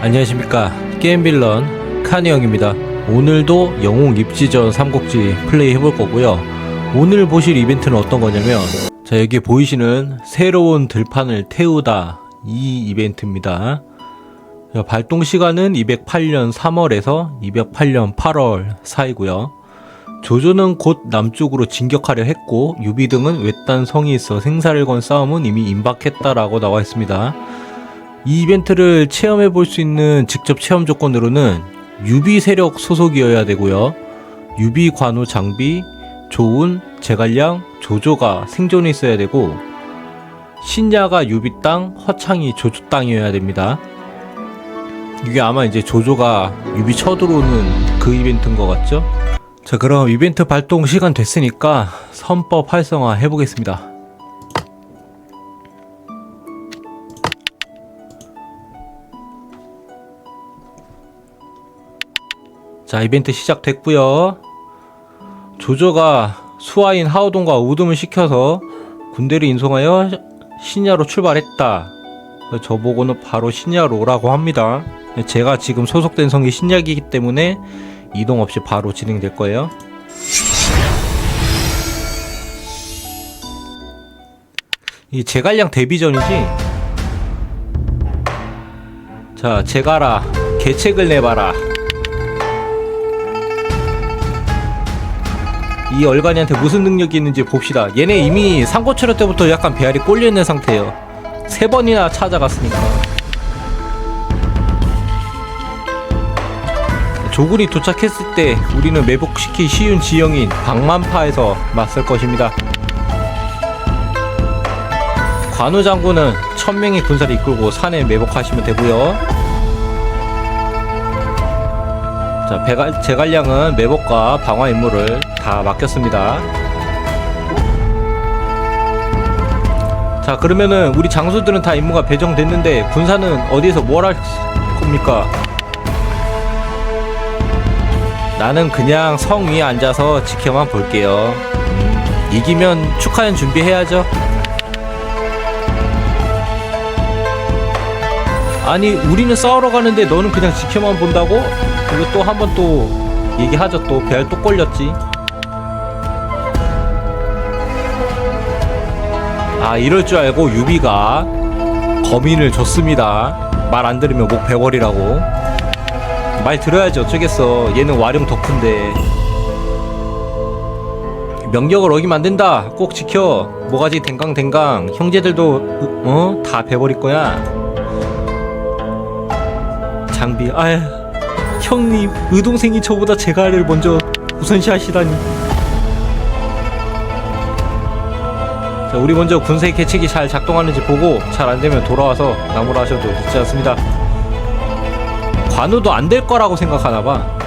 안녕하십니까. 게임빌런 카니 형입니다. 오늘도 영웅 입지전 삼국지 플레이 해볼 거고요. 오늘 보실 이벤트는 어떤 거냐면 자 여기 보이시는 새로운 들판을 태우다. 이 이벤트입니다. 자, 발동 시간은 208년 3월에서 208년 8월 사이고요. 조조는 곧 남쪽으로 진격하려 했고 유비 등은 외딴 성이 있어 생사를 건 싸움은 이미 임박했다라고 나와 있습니다 이 이벤트를 체험해 볼 수 있는 직접 체험 조건으로는 유비 세력 소속이어야 되고요. 유비 관우 장비, 조운, 제갈량, 조조가 생존해 있어야 되고 신야가 유비 땅, 허창이 조조 땅이어야 됩니다. 이게 아마 이제 조조가 유비 쳐들어오는 그 이벤트인 것 같죠? 자 그럼 이벤트 발동 시간 됐으니까 선법 활성화 해보겠습니다. 자 이벤트 시작됐고요. 조조가 수하인 하오동과 우dum을 시켜서 군대를 인송하여 신야로 출발했다. 저보고는 바로 신야로 오라고 합니다. 제가 지금 소속된 성이 신약이기 때문에 이동 없이 바로 진행될 거예요. 이 제갈량 데뷔전이지? 자 제가라. 계책을 내봐라 이 얼간이한테 무슨 능력이 있는지 봅시다. 얘네 이미 상고철회 때부터 약간 배알이 꼴려있는 상태예요. 세 번이나 찾아갔으니까. 조군이 도착했을 때 우리는 매복시키 쉬운 지형인 방만파에서 맞설 것입니다. 관우 장군은 천명의 군사를 이끌고 산에 매복하시면 되고요. 자, 배갈, 제갈량은 매복과 방화 임무를 다 맡겼습니다. 자, 그러면은 우리 장수들은 다 임무가 배정됐는데 군사는 어디에서 뭘 할 겁니까? 나는 그냥 성 위에 앉아서 지켜만 볼게요. 음, 이기면 축하연 준비해야죠. 아니, 우리는 싸우러 가는데 너는 그냥 지켜만 본다고? 이거 또한 번 또 얘기하죠. 또 배알 또 걸렸지. 아 이럴 줄 알고 유비가 범인을 줬습니다. 말 안 들으면 목 배버리라고. 말 들어야지 어쩌겠어 얘는 와룡 덕후인데. 명령을 어기면 안 된다. 꼭 지켜. 뭐가지 댕강댕강. 형제들도 어? 다 배버릴 거야 장비 아휴 형님, 의동생이 저보다 제가를 먼저 우선시 하시다니. 자, 우리 먼저 군세 계책이 잘 작동하는지 보고 잘 안되면 돌아와서 나무라 하셔도 늦지 않습니다. 관우도 안 될 거라고 생각하나봐.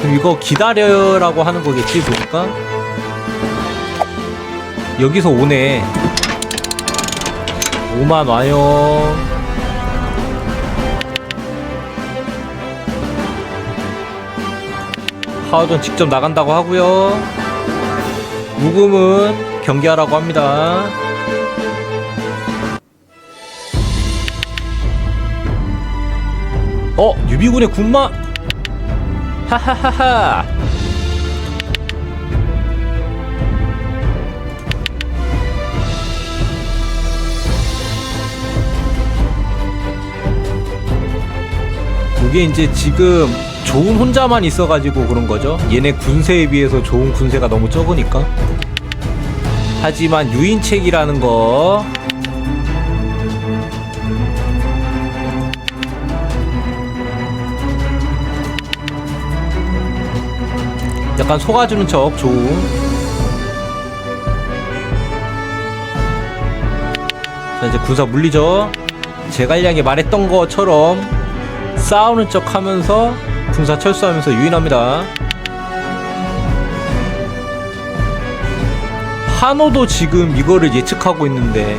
그럼 이거 기다려라고 하는 거겠지, 보니까? 여기서 오네. 5만 와요. 하우든 직접 나간다고 하고요. 우금은 경기하라고 합니다. 어 유비군의 군마 하하하하 이게 이제 지금 좋은 혼자만 있어가지고 그런 거죠. 얘네 군세에 비해서 좋은 군세가 너무 적으니까. 하지만 유인책이라는 거. 약간 속아주는 척 좋은. 자 이제 군사 물리죠. 제갈량이 말했던 것처럼 싸우는 척 하면서 군사 철수하면서 유인합니다. 한호도 지금 이거를 예측하고 있는데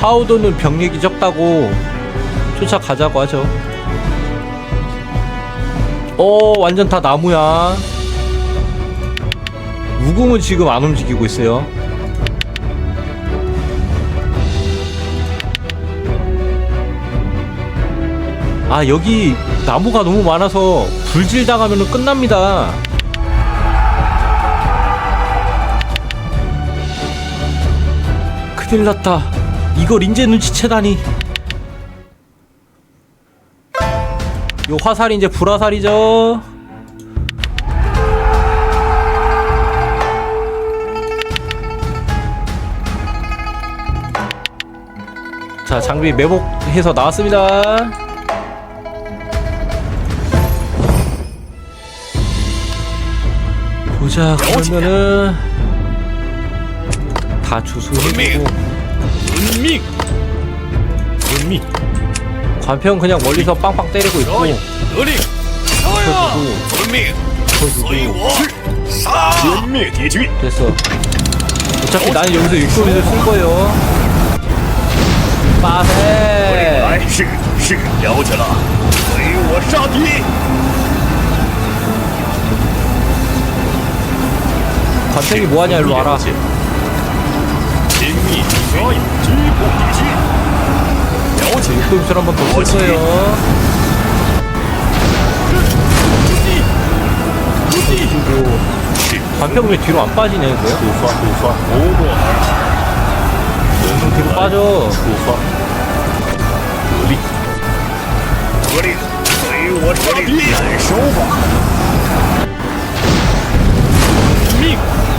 하우도는 병력이 적다고 쫓아가자고 하죠. 어 완전 다 나무야. 우궁은 지금 안 움직이고 있어요. 아 여기 나무가 너무 많아서 불질 당하면 끝납니다. 큰일 났다. 이걸 인제 눈치채다니. 요 화살이 이제 불화살이죠. 자 장비 매복해서 나왔습니다 보자 그러면은 다 주수해주고 遵命，遵命， 관평 그냥 멀리서 빵빵 때리고 있고 得令， 쳐주고 遵命， 쳐주고 随我杀，歼灭敌军， 됐어 어차피 나는 여기서 육소리를 쓸 거예요 빠세 来是是了解了，随我杀敌， 관택이 뭐하냐 일로 와라. 어, 제육도입술 한번 더 쓸어요 그리고 반평 왜 뒤로 안 빠지냐 이거 뒤로 빠져.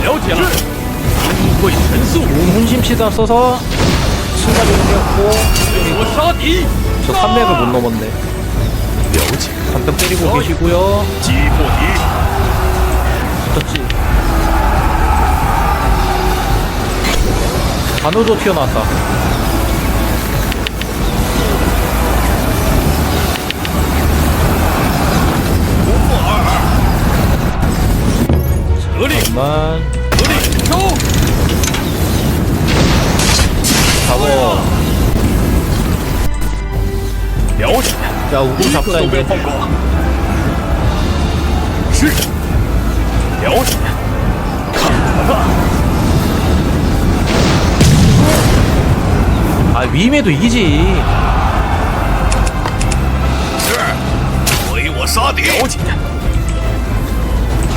了解了，恩惠神速。 좋은 혼심치다 써서 순간이 생겼고 我杀敌， 저 300을 못 넘었네 了解， 관평 때리고 계시고요 击破敌， 붙었지 단호도 튀어나왔다 잠깐만 잡어. 명호시다 우공 잡자 이제. 아 위임에도 이기지. 명호시다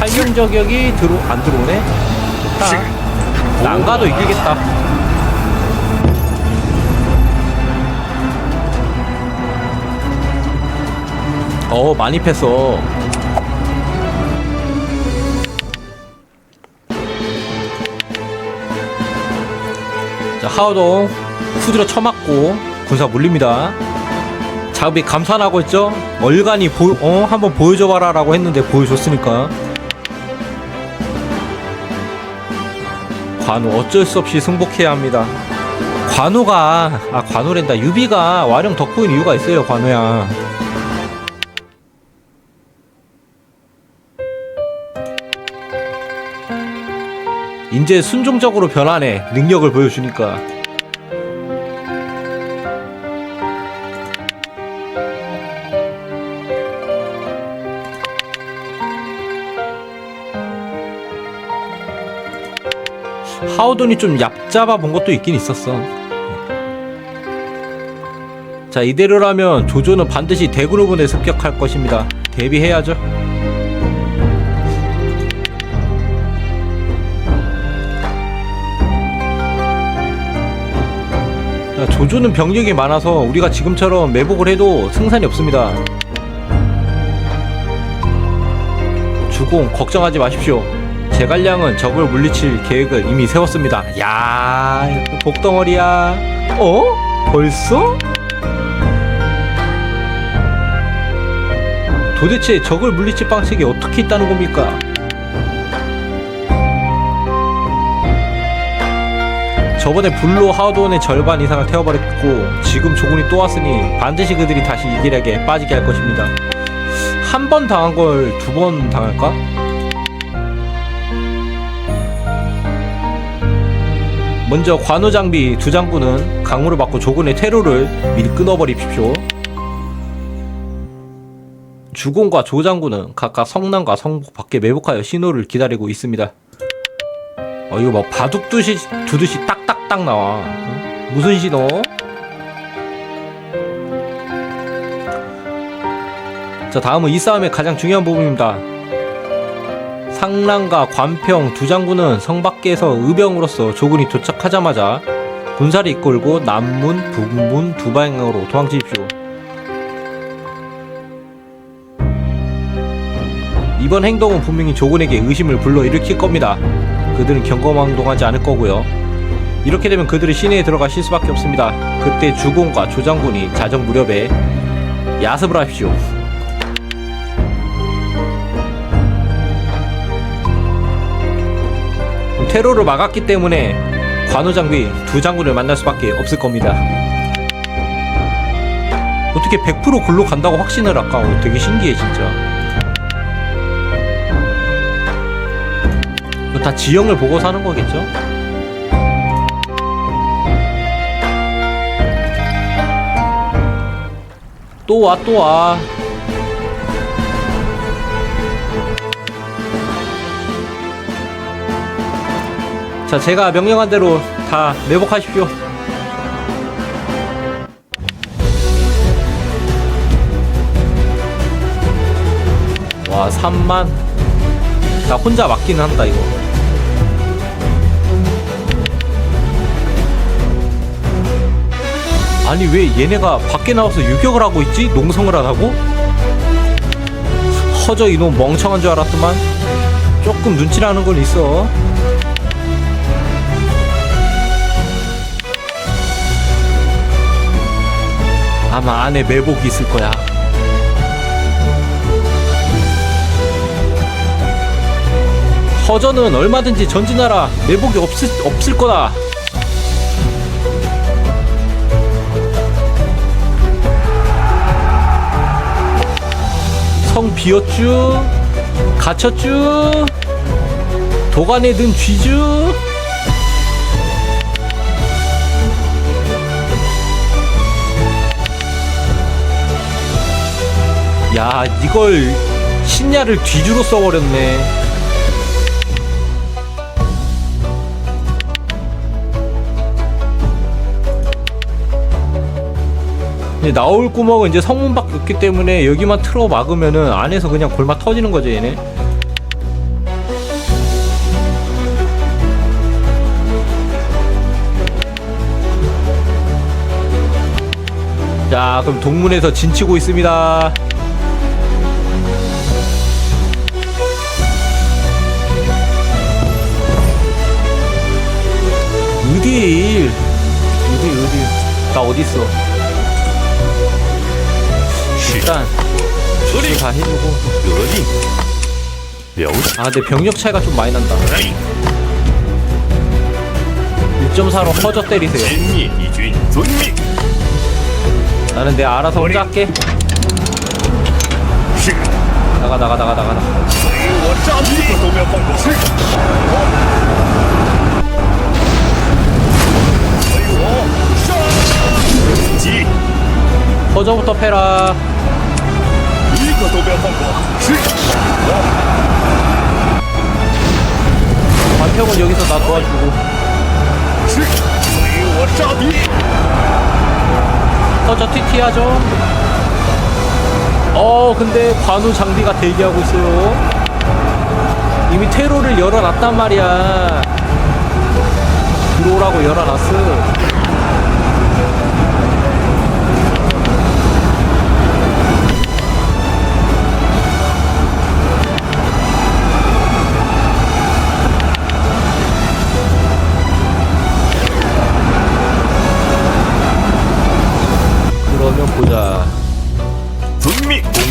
탈명 저격이 들어 안 들어오네是 좋다. 난가도 이기겠다. 어 많이 팼어 자 하우동 후드려 쳐맞고 군사 물립니다. 자급이 감산하고 있죠? 얼간이 보, 어 한번 보여줘봐라 라고 했는데 보여줬으니까 관우 어쩔 수 없이 승복해야 합니다. 관우가 아 관우랜다. 유비가 와령 덕후인 이유가 있어요 관우야. 이제 순종적으로 변하네 능력을 보여주니까 하우돈이 좀 얍잡아 본 것도 있긴 있었어. 자 이대로라면 조조는 반드시 대그룹에 습격할 것입니다. 대비해야죠. 자, 조조는 병력이 많아서 우리가 지금처럼 매복을 해도 승산이 없습니다. 주공 걱정하지 마십시오. 제갈량은 적을 물리칠 계획을 이미 세웠습니다. 야, 복덩어리야. 어? 벌써? 도대체 적을 물리칠 방식이 어떻게 있다는 겁니까? 저번에 불로 하우돈의 절반 이상을 태워버렸고 지금 조군이 또 왔으니 반드시 그들이 다시 이 길에게 빠지게 할 것입니다. 한 번 당한 걸 두 번 당할까? 먼저 관우 장비 두 장군은 강물을 받고 조군의 퇴로를 미리 끊어버립시오. 주공과 조 장군은 각각 성남과 성북 밖에 매복하여 신호를 기다리고 있습니다. 어 이거 뭐 바둑 두시 두듯이 딱딱딱 나와. 어? 무슨 신호? 자 다음은 이 싸움의 가장 중요한 부분입니다. 상랑과 관평 두 장군은 성 밖에서 의병으로서 조군이 도착하자마자 군사를 이끌고 남문, 북문 두 방향으로 도망치십시오. 이번 행동은 분명히 조군에게 의심을 불러일으킬 겁니다. 그들은 경거망동하지 않을 거고요. 이렇게 되면 그들이 시내에 들어가실 수밖에 없습니다. 그때 주공과 조장군이 자정 무렵에 야습을 하십시오. 테러를 막았기 때문에 관우장비 두 장군을 만날 수밖에 없을 겁니다. 어떻게 100% 글로 간다고 확신을 할까? 어, 되게 신기해 진짜. 다 지형을 보고 사는 거겠죠? 또 와, 또 와. 자, 제가 명령한 대로 다 매복하십시오. 와, 3만. 나 혼자 맞긴 한다, 이거. 아니, 왜 얘네가 밖에 나와서 유격을 하고 있지? 농성을 안 하고? 허저 이놈 멍청한 줄 알았더만. 조금 눈치라는 건 있어. 아마 안에 매복이 있을 거야. 허전은 얼마든지 전진하라. 매복이 없을, 없을 거다. 성 비었쥬? 갇혔쥬? 도관에 든 쥐쥬? 야 이걸 신야를 뒤주로 써버렸네. 이제 나올 구멍은 이제 성문밖에 없기 때문에 여기만 틀어 막으면은 안에서 그냥 골마 터지는 거죠 얘네. 자 그럼 동문에서 진치고 있습니다 어디 어디 어디 나 어디 있어 일단 주시 다 해주고 得令，了解。 아 근데 병력 차이가 좀 많이 난다 来， 1.4로 허저 때리세요 歼灭敌军，遵命。 나는 내가 알아서 혼자 할게 是，随 나가 나가 나가 나가 나가 我杀敌，一个都不要放过。是， 버저부터 패라. 반태옥은 아, 여기서 나 도와주고. 터저 TT 하죠 어 근데 관우 장비가 대기하고 있어요. 이미 퇴로를 열어놨단 말이야. 들어오라고 열어놨어.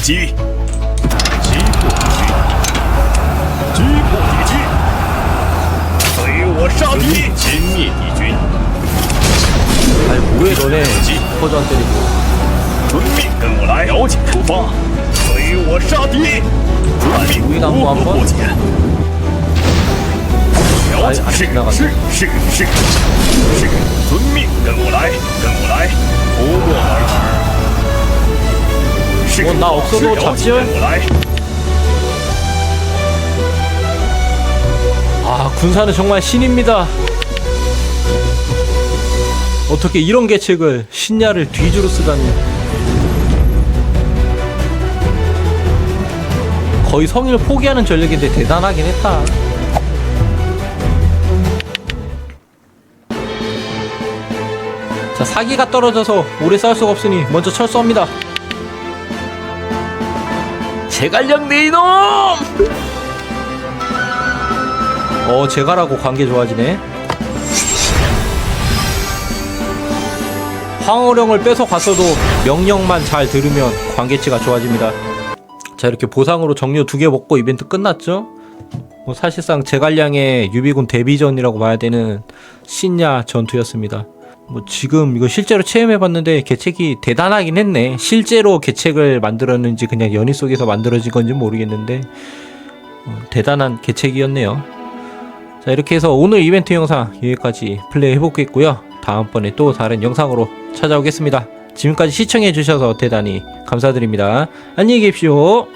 击击破敌军，击破敌军，随我杀敌，歼灭敌军。还有五位兄弟，击破装备。遵命，跟我来。了解，出发，随我杀敌。注意，如何破解？小甲士，是是是是。 뭐, 나 없어도 어, 잡지요? 아 군사는 정말 신입니다. 어떻게 이런 계책을 신야를 뒤주로 쓰다니. 거의 성인을 포기하는 전력인데 대단하긴 했다. 자 사기가 떨어져서 오래 쌓을 수가 없으니 먼저 철수합니다. 제갈량 내 이놈! 어, 제갈하고 관계 좋아지네. 황호령을 뺏어 갔어도 명령만 잘 들으면 관계치가 좋아집니다. 자 이렇게 보상으로 정류 두 개 먹고 이벤트 끝났죠? 뭐 사실상 제갈량의 유비군 데뷔전이라고 봐야 되는 신야 전투였습니다. 뭐 지금 이거 실제로 체험해봤는데 개책이 대단하긴 했네. 실제로 개책을 만들었는지 그냥 연희 속에서 만들어진 건지 모르겠는데 어, 대단한 개책이었네요. 자 이렇게 해서 오늘 이벤트 영상 여기까지 플레이 해보겠고요. 다음번에 또 다른 영상으로 찾아오겠습니다. 지금까지 시청해주셔서 대단히 감사드립니다. 안녕히 계십시오.